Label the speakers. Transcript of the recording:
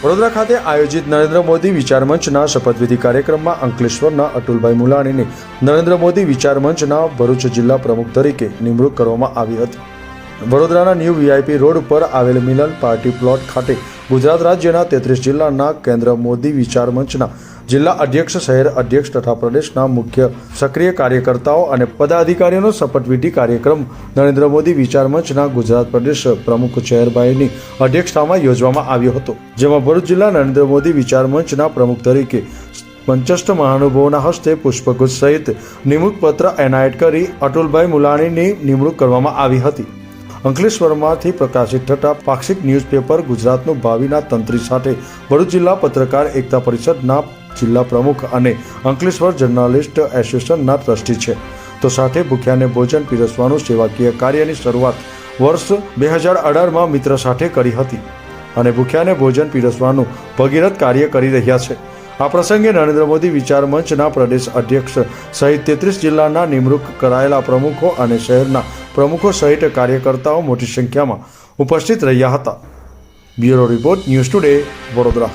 Speaker 1: વડોદરા ખાતે આયોજિત નરેન્દ્ર મોદી વિચાર મંચના શપથવિધિ કાર્યક્રમમાં અંકલેશ્વરના અતુલભાઈ મુલાણીની નરેન્દ્ર મોદી વિચાર મંચના ભરૂચ જિલ્લા પ્રમુખ તરીકે નિમણૂક કરવામાં આવી હતી. વડોદરાના ન્યૂ વીઆઈપી રોડ ઉપર આવેલ મિલન પાર્ટી પ્લોટ ખાતે ગુજરાત રાજ્યના તેત્રીસ જિલ્લાના કેન્દ્ર મોદી વિચાર મંચના જિલ્લા અધ્યક્ષ, શહેર અધ્યક્ષ તથા પ્રદેશના મુખ્ય સક્રિય કાર્યકર્તાઓ અને પદાધિકારીઓનો શપથવિધિ કાર્યક્રમ નરેન્દ્ર મોદી વિચાર મંચના ગુજરાત પ્રદેશ પ્રમુખ ચહેરભાઈની અધ્યક્ષતામાં યોજવામાં આવ્યો હતો, જેમાં ભરૂચ જિલ્લા નરેન્દ્ર મોદી વિચાર મંચના પ્રમુખ તરીકે પંચસ્ટ મહાનુભાવોના હસ્તે પુષ્પગુચ્છ સહિત નિમણૂક પત્ર એનાયત કરી અતુલભાઈ મુલાણીની નિમણૂક કરવામાં આવી હતી. અંકલેશ્વરમાંથી પ્રકાશિત થતા પાક્ષિક ન્યૂઝપેપર ગુજરાતનું ભાવિના તંત્રી સાથે. ભરૂચ જિલ્લા પત્રકાર એકતા પરિષદના જિલ્લા પ્રમુખ અને અંકલેશ્વર જર્નાલિસ્ટ એસોસિએશનના ટ્રસ્ટી છે. તો સાથે ભૂખ્યાને ભોજન પીરસવાનું સેવાકીય કાર્યની શરૂઆત વર્ષ બે હજાર અઢારમાં મિત્ર સાથે કરી હતી અને ભૂખ્યાને ભોજન પીરસવાનું ભગીરથ કાર્ય કરી રહ્યા છે. આ પ્રસંગે નરેન્દ્ર મોદી વિચાર મંચના પ્રદેશ અધ્યક્ષ સહિત તેત્રીસ જિલ્લાના નિમણૂક કરાયેલા પ્રમુખો અને શહેરના પ્રમુખો સહિત કાર્યકર્તાઓ મોટી સંખ્યામાં ઉપસ્થિત રહ્યા હતા. Bureau report news today Vadodara.